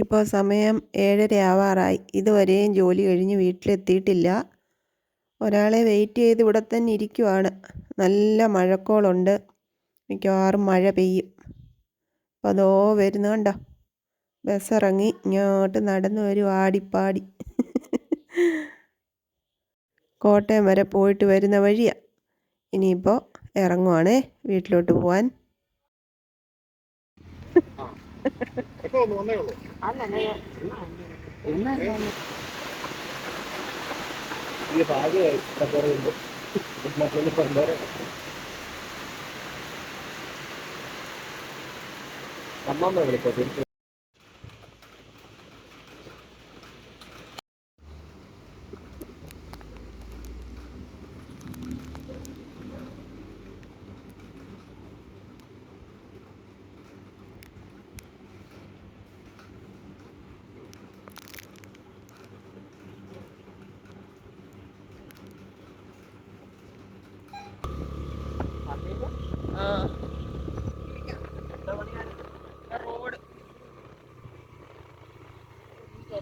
ഇപ്പോൾ സമയം ഏഴര ആവാറായി ഇതുവരെയും ജോലി കഴിഞ്ഞ് വീട്ടിലെത്തിയിട്ടില്ല. ഒരാളെ വെയിറ്റ് ചെയ്ത് ഇവിടെ തന്നെ ഇരിക്കുവാണ്. നല്ല മഴക്കോളുണ്ട്. മിക്കവാറും മഴ പെയ്യും. അപ്പോൾ അതോ വരുന്നു കണ്ടോ? ബസ് ഇറങ്ങി ഇങ്ങോട്ട് നടന്നു വരും ആടിപ്പാടി. കോട്ടയം വരെ പോയിട്ട് വരുന്ന വഴിയാണ് ഇനിയിപ്പോൾ ഇറങ്ങുവാണേ വീട്ടിലോട്ട് പോവാൻ. എപ്പോ ഒന്ന് വന്നേ ഉള്ളൂ ഈ ഭാഗ്യമായി കുറവുണ്ട് മറ്റൊന്ന് പണ്ടേരെ അമ്മമ്മ വിളിച്ചോ തിരിച്ചു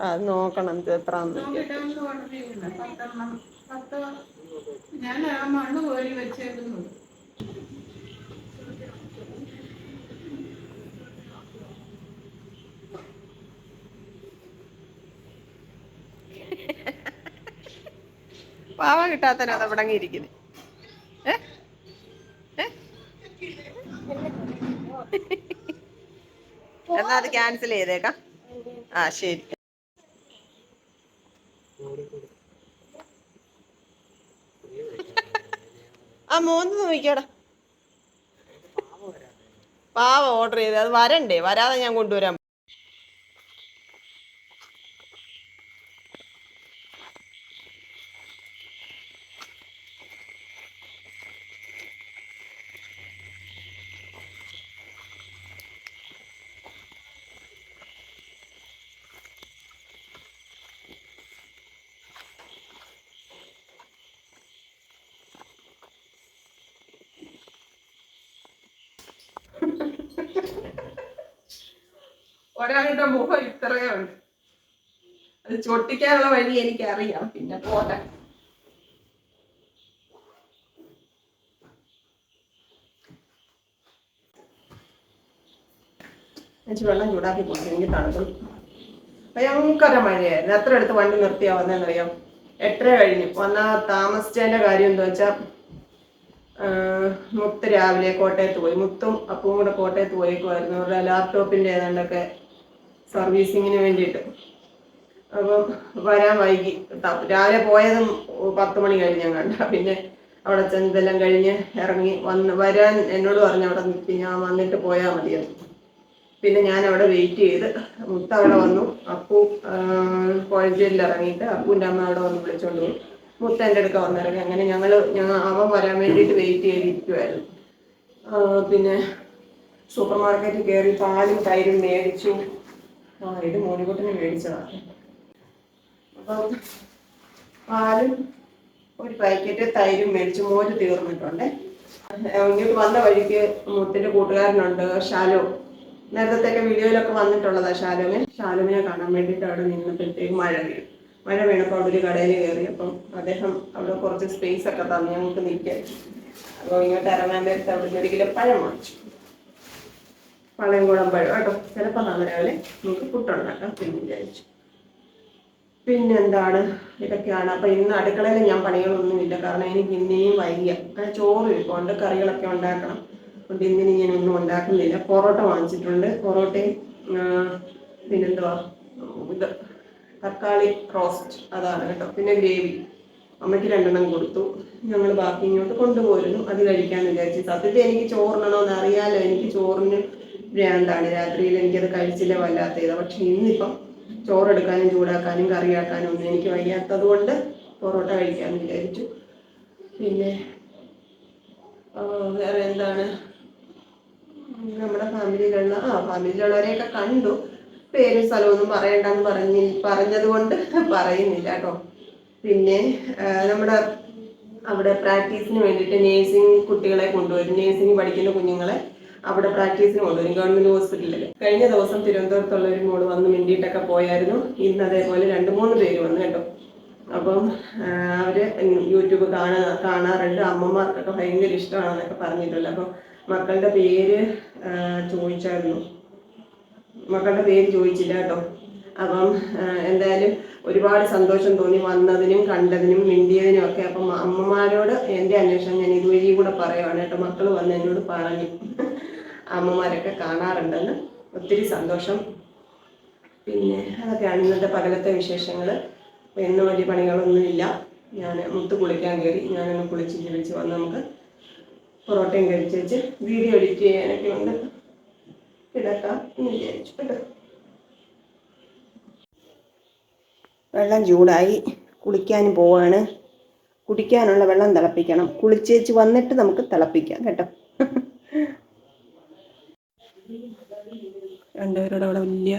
അത് നോക്കണം എത്രാന്ന് ഞാൻ ആ മണ്ണ് കോരി വെച്ചേക്കുന്നത്. പാവ കിട്ടാത്തന അത് അവിടെ ഇരിക്കുന്നത്? എന്നാ അത് ക്യാൻസൽ ചെയ്തേക്കാം. ആ ശരി. ആ മൂന്ന് നോക്കിയാടാ പാവ ഓർഡർ ചെയ്ത്. അത് വരണ്ടേ? വരാതെ ഞാൻ കൊണ്ടുവരാൻ ഒരാളുടെ മുഖം ഇത്രയേ ഉണ്ട് അത് ചൊട്ടിക്കാനുള്ള വഴി എനിക്കറിയാം. പിന്നെ പോട്ടെ. എനിക്ക് വെള്ളം ചൂടാക്കി കൊടുത്തു എനിക്ക് തണുത്തു ഭയങ്കര മഴയായിരുന്നു. എത്ര അടുത്ത് വണ്ടി നിർത്തിയാ വന്നതെന്നറിയാം? എട്ടര കഴിഞ്ഞു. വന്നാ താമസിച്ചതിന്റെ കാര്യം എന്താ വെച്ചാൽ മുത്ത് രാവിലെ കോട്ടയത്ത് പോയി. മുത്തും അപ്പും കൂടെ കോട്ടയത്ത് പോയേക്കുമായിരുന്നു അവരുടെ ലാപ്ടോപ്പിന്റെ ഏതാണ്ടൊക്കെ സർവീസിങ്ങിന് വേണ്ടിയിട്ട്. അപ്പം വരാൻ വൈകി. രാവിലെ പോയതും പത്ത് മണി കഴിഞ്ഞ് കണ്ട. പിന്നെ അവിടെ ചെന്നെല്ലാം കഴിഞ്ഞ് ഇറങ്ങി വന്ന് വരാൻ എന്നോട് പറഞ്ഞു അവിടെ നിൽക്കി ഞാൻ വന്നിട്ട് പോയാൽ മതിയെന്ന് പിന്നെ ഞാൻ അവിടെ വെയിറ്റ് ചെയ്ത് മുത്ത അവിടെ വന്നു. അപ്പു കോഴഞ്ചേരിയിൽ ഇറങ്ങിയിട്ട് അപ്പുവിന്റെ അമ്മ അവിടെ വന്ന് വിളിച്ചോണ്ട് പോയി. മുത്ത എന്റെ അടുക്ക വന്നിറങ്ങി. അങ്ങനെ ഞങ്ങൾ ഞങ്ങൾ അവൻ വരാൻ വേണ്ടിയിട്ട് വെയിറ്റ് ചെയ്തിരിക്കുമായിരുന്നു പിന്നെ സൂപ്പർ മാർക്കറ്റിൽ കയറി പാലും തൈരും മേടിച്ചു. ഇത് മോനിക്കുട്ടിന് മേടിച്ചതാണ് അപ്പം പാലും ഒരു പാക്കറ്റ് തൈരും മേടിച്ച് മോര് തീർന്നിട്ടുണ്ട്. ഇങ്ങോട്ട് വന്ന വഴിക്ക് മുത്തിന്റെ കൂട്ടുകാരനുണ്ട് ഷാലോ. നേരത്തെ വീഡിയോയിലൊക്കെ വന്നിട്ടുള്ളതാ ഷാലോമിൻ ഷാലോമിനെ കാണാൻ വേണ്ടിട്ട് അവിടെ നിന്നപ്പോഴത്തേക്ക് മഴ വീഴും മഴ വീണപ്പോൾ അവിടെ ഒരു കടയിൽ കയറി. അപ്പം അദ്ദേഹം അവിടെ കുറച്ച് സ്പേസ് ഒക്കെ തന്നു. ഞങ്ങൾക്ക് നിൽക്കാൻ അപ്പോൾ ഇങ്ങോട്ട് ഇറങ്ങാൻ നേരത്തെ അവിടെ ഒരു കിലോ പഴം വാങ്ങിച്ചു. കൂടം പഴം കേട്ടോ. ചിലപ്പോൾ നാളെ രാവിലെ നമുക്ക് പുട്ടുണ്ടാക്കാം പിന്നെ വിചാരിച്ചു. പിന്നെന്താണ്? ഇതൊക്കെയാണ്. അപ്പം ഇന്ന് അടുക്കളയിൽ ഞാൻ പണികളൊന്നുമില്ല. കാരണം എനിക്ക് ഇന്നേയും വൈകിയ. ചോറ് ഇരിപ്പുണ്ട് കറികളൊക്കെ ഉണ്ടാക്കണം. അതുകൊണ്ട് ഇന്നിനി ഞാൻ ഒന്നും ഉണ്ടാക്കുന്നില്ല. പൊറോട്ട വാങ്ങിച്ചിട്ടുണ്ട്. പൊറോട്ടയും പിന്നെന്തുവാ? ഇത് തക്കാളി റോസ്റ്റ് അതാണ് കേട്ടോ. പിന്നെ ഗ്രേവി. അമ്മയ്ക്ക് രണ്ടെണ്ണം കൊടുത്തു. ഞങ്ങൾ ബാക്കി ഇങ്ങോട്ട് കൊണ്ടുപോയിരുന്നു അത് കഴിക്കാമെന്ന് വിചാരിച്ചു. സത്യത്തിൽ എനിക്ക് ചോറിനണമെന്ന് അറിയാലോ എനിക്ക് ചോറിന് ഭ്രാന്താണ്. രാത്രിയിൽ എനിക്കത് കഴിച്ചില്ല വല്ലാത്ത ഇതാ പക്ഷെ ഇന്നിപ്പം ചോറെടുക്കാനും ചൂടാക്കാനും കറിയാക്കാനും ഒന്നും എനിക്ക് വയ്യാത്തത് കൊണ്ട് പൊറോട്ട കഴിക്കാമെന്ന് വിചാരിച്ചു. പിന്നെ വേറെ എന്താണ്? നമ്മുടെ ഫാമിലിയിലുള്ള ആ ഫാമിലിയിലുള്ളവരെയൊക്കെ കണ്ടു. പേരും സ്ഥലമൊന്നും പറയണ്ടെന്ന് പറഞ്ഞ് പറഞ്ഞത് കൊണ്ട് പറയുന്നില്ല കേട്ടോ. പിന്നെ നമ്മുടെ അവിടെ പ്രാക്ടീസിന് വേണ്ടിയിട്ട് നേഴ്സിംഗ് കുട്ടികളെ കൊണ്ടുവരും. നേഴ്സിംഗ് പഠിക്കുന്ന കുഞ്ഞുങ്ങളെ അവിടെ പ്രാക്ടീസിന് കൊണ്ടുവരും ഗവൺമെന്റ് ഹോസ്പിറ്റലിൽ കഴിഞ്ഞ ദിവസം തിരുവനന്തപുരത്തുള്ള ഒരു മോൾ വന്ന് മിണ്ടിയിട്ടൊക്കെ പോയായിരുന്നു. ഇന്ന് അതേപോലെ രണ്ട് മൂന്ന് പേര് വന്നു കേട്ടോ. അപ്പം അവർ യൂട്യൂബ് കാണാ കാണാറുണ്ട്. അമ്മമാർക്കൊക്കെ ഭയങ്കര ഇഷ്ടമാണെന്നൊക്കെ പറഞ്ഞിട്ടുണ്ട്. അപ്പം മക്കളുടെ പേര് ചോദിച്ചായിരുന്നു. മക്കളുടെ പേര് ചോദിച്ചില്ല കേട്ടോ. അപ്പം എന്തായാലും ഒരുപാട് സന്തോഷം തോന്നി വന്നതിനും കണ്ടതിനും മിണ്ടിയതിനും ഒക്കെ. അപ്പം അമ്മമാരോട് എന്റെ അന്വേഷണം ഞാൻ ഇതുവഴി കൂടെ പറയുവാണ് കേട്ടോ. മക്കൾ വന്ന് എന്നോട് പറഞ്ഞു. അമ്മമാരൊക്കെ കാണാറുണ്ടെന്ന്. ഒത്തിരി സന്തോഷം. പിന്നെ അതൊക്കെയാണ് ഇന്നത്തെ പകലത്തെ വിശേഷങ്ങൾ എന്ന് വലിയ പണികളൊന്നുമില്ല ഞാൻ മുത്ത് കുളിക്കാൻ കയറി ഞാനൊന്ന് കുളിച്ച് ജീവിച്ച് വന്ന് നമുക്ക് പൊറോട്ടയും കഴിച്ച് വെച്ച് വീഡിയോ എഡിറ്റ് ചെയ്യാനൊക്കെ ഉണ്ട്. കിടക്കാം എന്ന് വിചാരിച്ചു കേട്ടോ. വെള്ളം ചൂടായി കുളിക്കാനും പോവാണ്. കുടിക്കാനുള്ള വെള്ളം തിളപ്പിക്കണം. കുളിച്ചേച്ച് വന്നിട്ട് നമുക്ക് തിളപ്പിക്കാം കേട്ടോ. രണ്ടുപേരോട് അവിടെ വലിയ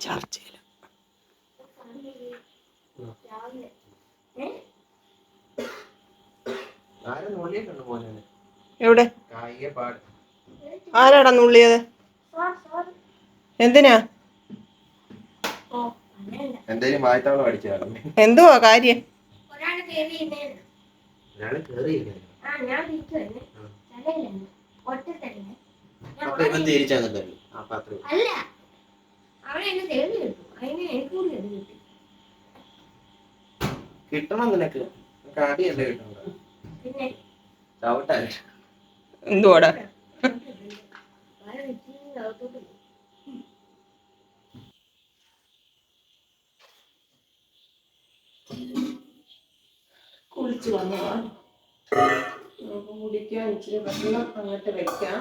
ചർച്ചയിൽ എവിടെ? ആരാടാ നുള്ളിയത്? എന്തിനാ? എന്തായാലും വായത്താളം അടിച്ചായിരുന്നു എന്തുവാ കാര്യം? കിട്ടണം കേറിയില്ല ആ, കുളിച്ച് വന്നതാണ്. കുടിക്കാൻ ഇച്ചിരി വെള്ളം അങ്ങോട്ട് വെക്കാം.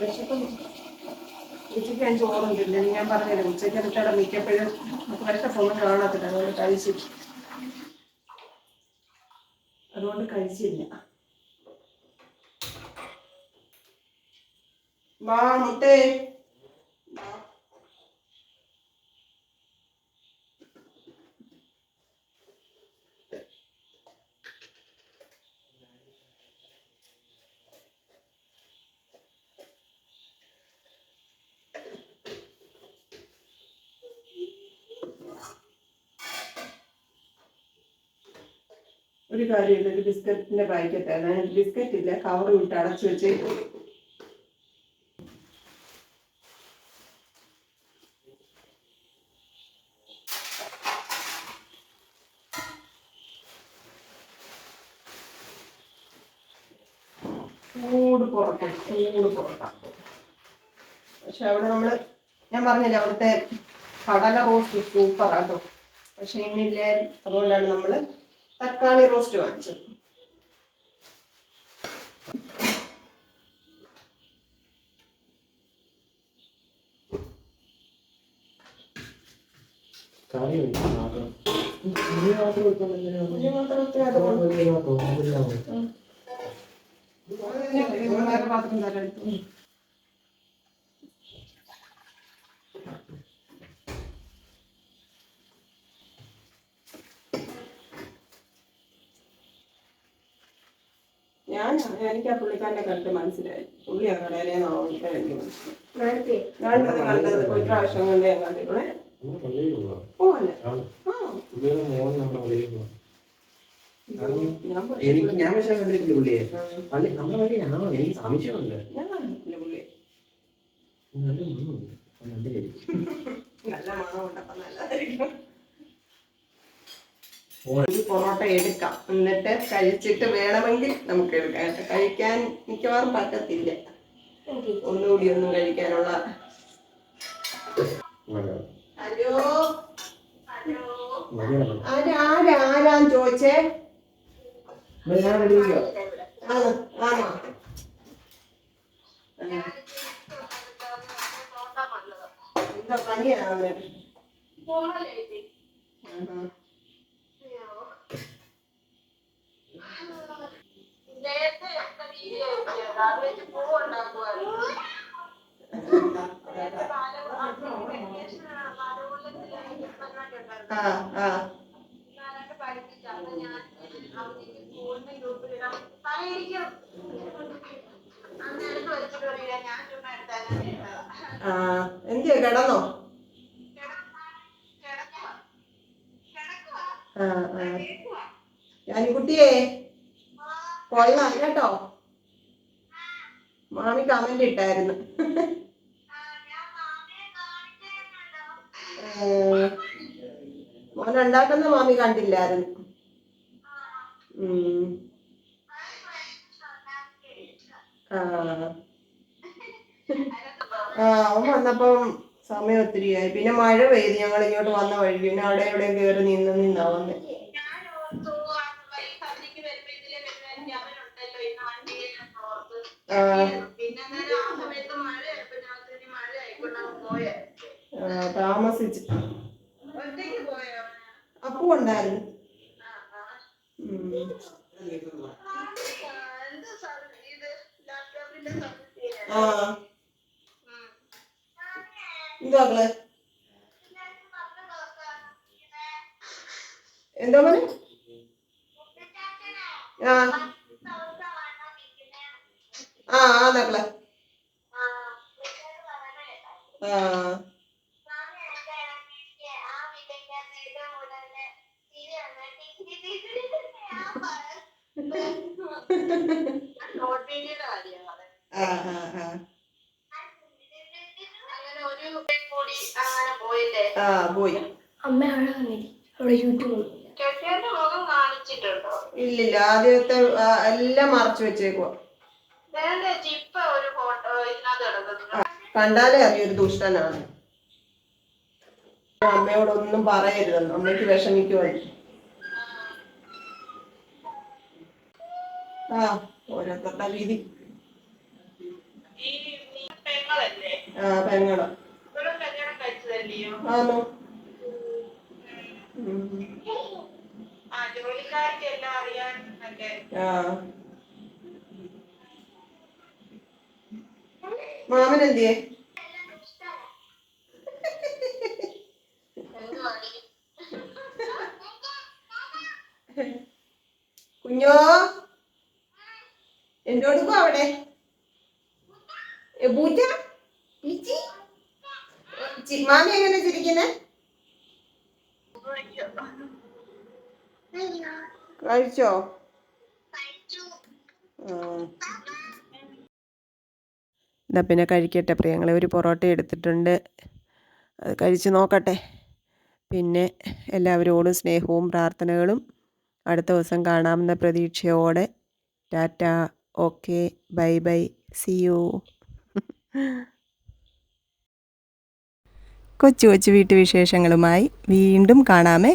വിശപ്പം ഉച്ചയ്ക്ക് ഞാൻ ചോറുണ്ടില്ല ഞാൻ പറഞ്ഞില്ല ഉച്ചയ്ക്ക് അടുത്തവിടെ മിക്കപ്പോഴും നമുക്ക് വിശപ്പൊന്നും കാണത്തില്ല അതുകൊണ്ട് കഴിച്ചില്ല അതുകൊണ്ട് കഴിച്ചില്ല. വാ മുട്ടേ ഒരു കാര്യമില്ല ഒരു ബിസ്ക്കറ്റിന്റെ പാക്കറ്റ് ആണ്. ബിസ്ക്കറ്റ് ഇല്ല കവർ വിട്ട് അടച്ചു വെച്ചേ ചൂട് പൊറോട്ട ചൂട് പൊറോട്ട. പക്ഷെ അവിടെ നമ്മൾ ഞാൻ പറഞ്ഞില്ല അവിടുത്തെ കടല റോസ്റ്റ് സൂപ്പറാട്ടോ പക്ഷെ ഇന്നില്ലേ അതുകൊണ്ടാണ് നമ്മൾ തക്കാളി റോസ്റ്റ് വാങ്ങിച്ചു മാത്രം തരാം എടുത്തു. ഞാൻ എനിക്ക് ആ പുള്ളിക്കാരനെ കണ്ടിട്ട് മനസ്സിലായി. പുള്ളി ആ കടയിലെ നാളെ വേണ്ടി മനസ്സിലായി. കണ്ടത് കണ്ടത് ഒരു പ്രാവശ്യം കൊണ്ട് ഞാൻ കണ്ടിട്ടുള്ളേ. ഓ അല്ല. എനിക്ക് ഞാൻ പക്ഷേ കണ്ടിട്ടില്ല പുള്ളിയെ. പള്ളി നമ്മുടെ വഴിയാണോ? എനിക്ക് സംശയമുണ്ട് ഞാൻ കണ്ടിട്ടില്ല പുള്ളിയെ. നല്ല മണമുണ്ട്. നല്ല മണമുണ്ടപ്പോ നല്ലതായിരിക്കും. ഒരു പൊറോട്ട എടുക്കാം. എന്നിട്ട് കഴിച്ചിട്ട് വേണമെങ്കിൽ നമുക്ക് എടുക്കാം. കേട്ടോ. കഴിക്കാൻ മിക്കവാറും പറ്റത്തില്ല. ഒന്നുകൂടി ഒന്നും കഴിക്കാനുള്ള. ഹലോ? ആരാ ചോദിച്ചേ. ആണോ ആണോ? എന്താ പനിയാണോ ആ ആ. ആ എന്തിയാ കിടന്നോ? ആ ആ. ഞാനിക്കുട്ടിയേ കൊള്ളാം കേട്ടോ. മാമി കമന്റ് ഇട്ടായിരുന്നു. മോൻ ഉണ്ടാക്കുന്ന മാമി കണ്ടില്ലായിരുന്നു. ആ. അവൻ വന്നപ്പം സമയം ഒത്തിരിയായി. പിന്നെ മഴ പെയ്ത് ഞങ്ങൾ ഇങ്ങോട്ട് വന്ന വഴി. പിന്നെ അവിടെ എവിടെയും കയറി നിന്ന് നിന്നാ വന്നെ താമസിച്ച്. അപ്പു ഉണ്ടായിരുന്നു ആ ആ ഉം. എന്ത് സർവീസ് ഇത് ലാപ്ടോപ്പിന്റെ സർവീസ് ആ എന്താ മക്കളെ എന്താ മോനെ ആ ആ ആ ആ. ആ ആ ആ. പോയി. അമ്മ അവിടെ യൂട്യൂബ് ഇല്ലില്ല ആദ്യത്തെ എല്ലാം മറച്ചു വെച്ചേക്കുവാ. കണ്ടാലേ അറിയൊരു ദുഷ്ടനാണ്. അമ്മയോടൊന്നും പറയരുതെന്ന് അമ്മയ്ക്ക് വിഷമിക്കുവായി ആ ഓരോരുത്തരുടെ രീതി. ആ പെങ്ങൾ. ആണോ. ആ ജോലിക്കാർക്ക് എല്ലാം അറിയാനൊക്കെ ആ മാമൻ എന്തിയേ? കുഞ്ഞോ? കുഞ്ഞോ പോ അവിടെ? മാമ എങ്ങനെ ചിരിക്കുന്നെ? കഴിച്ചോ? എന്നാ പിന്നെ കഴിക്കട്ടെ. പ്രിയങ്ങളെ ഒരു പൊറോട്ട എടുത്തിട്ടുണ്ട്. അത് കഴിച്ച് നോക്കട്ടെ. പിന്നെ എല്ലാവരോടും സ്നേഹവും പ്രാർത്ഥനകളും അടുത്ത ദിവസം കാണാമെന്ന പ്രതീക്ഷയോടെ. Tata. Okay. Bye bye. See you. കൊച്ചു കൊച്ചു വീട്ടുവിശേഷങ്ങളുമായി വീണ്ടും കാണാമേ.